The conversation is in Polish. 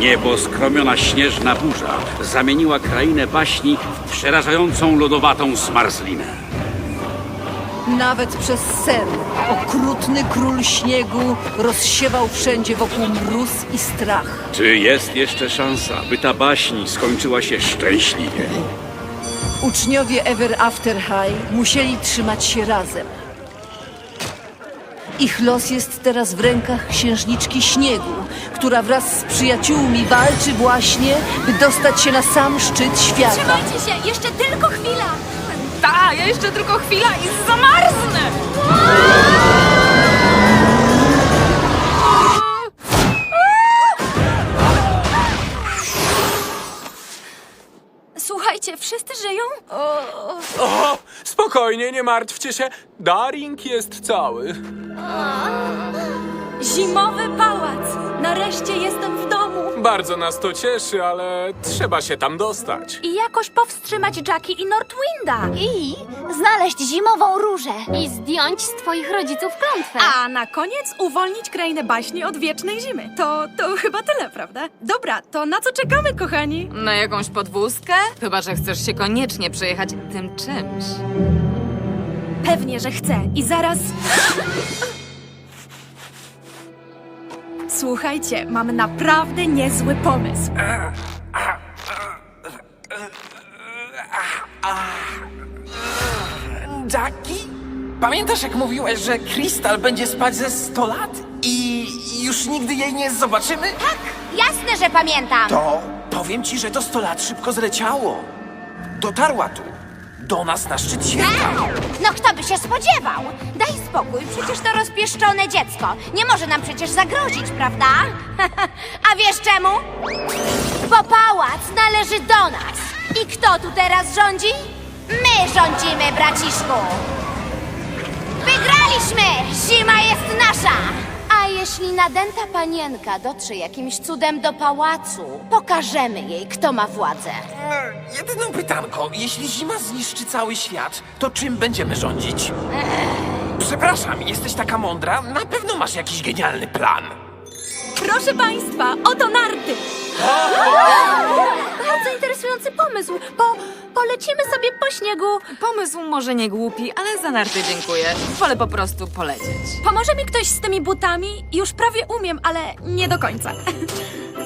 Niebo skromiona śnieżna burza zamieniła krainę baśni w przerażającą lodowatą zmarzlinę. Nawet przez sen okrutny król śniegu rozsiewał wszędzie wokół mróz i strach. Czy jest jeszcze szansa, by ta baśń skończyła się szczęśliwie? Uczniowie Ever After High musieli trzymać się razem. Ich los jest teraz w rękach księżniczki śniegu, która wraz z przyjaciółmi walczy właśnie, by dostać się na sam szczyt świata. Trzymajcie się, jeszcze tylko chwila. Ta, jeszcze tylko chwila i zamarznę. Słuchajcie, wszyscy żyją? O, spokojnie, nie martwcie się. Daring jest cały. Zimowy pałac. Nareszcie jestem w. Bardzo nas to cieszy, ale trzeba się tam dostać. I jakoś powstrzymać Jackie i Northwinda. I znaleźć zimową różę. I zdjąć z twoich rodziców klątwę. A na koniec uwolnić krainę baśni od wiecznej zimy. To, to chyba tyle, prawda? Dobra, to na co czekamy, kochani? Na jakąś podwózkę? Chyba, że chcesz się koniecznie przejechać tym czymś. Pewnie, że chcę. I zaraz... Słuchajcie, mam naprawdę niezły pomysł. Jackie? Pamiętasz jak mówiłeś, że Krystal będzie spać ze 100 lat? I już nigdy jej nie zobaczymy? Tak, jasne, że pamiętam. To powiem ci, że to 100 lat szybko zleciało. Dotarła tu. Do nas na szczyt świata. No kto by się spodziewał? Daj spokój, przecież to rozpieszczone dziecko. Nie może nam przecież zagrozić, prawda? A wiesz czemu? Bo pałac należy do nas. I kto tu teraz rządzi? My rządzimy, braciszku. Wygraliśmy! Zima jest jeśli nadęta panienka dotrze jakimś cudem do pałacu, pokażemy jej, kto ma władzę. E, Jedyne pytanko, jeśli zima zniszczy cały świat, to czym będziemy rządzić? Przepraszam, jesteś taka mądra? Na pewno masz jakiś genialny plan. Proszę państwa, oto narty. Bardzo interesujący pomysł. Po, polecimy sobie po śniegu. Pomysł może nie głupi, ale za narty dziękuję. Wolę po prostu polecieć. Pomoże mi ktoś z tymi butami? Już prawie umiem, ale nie do końca.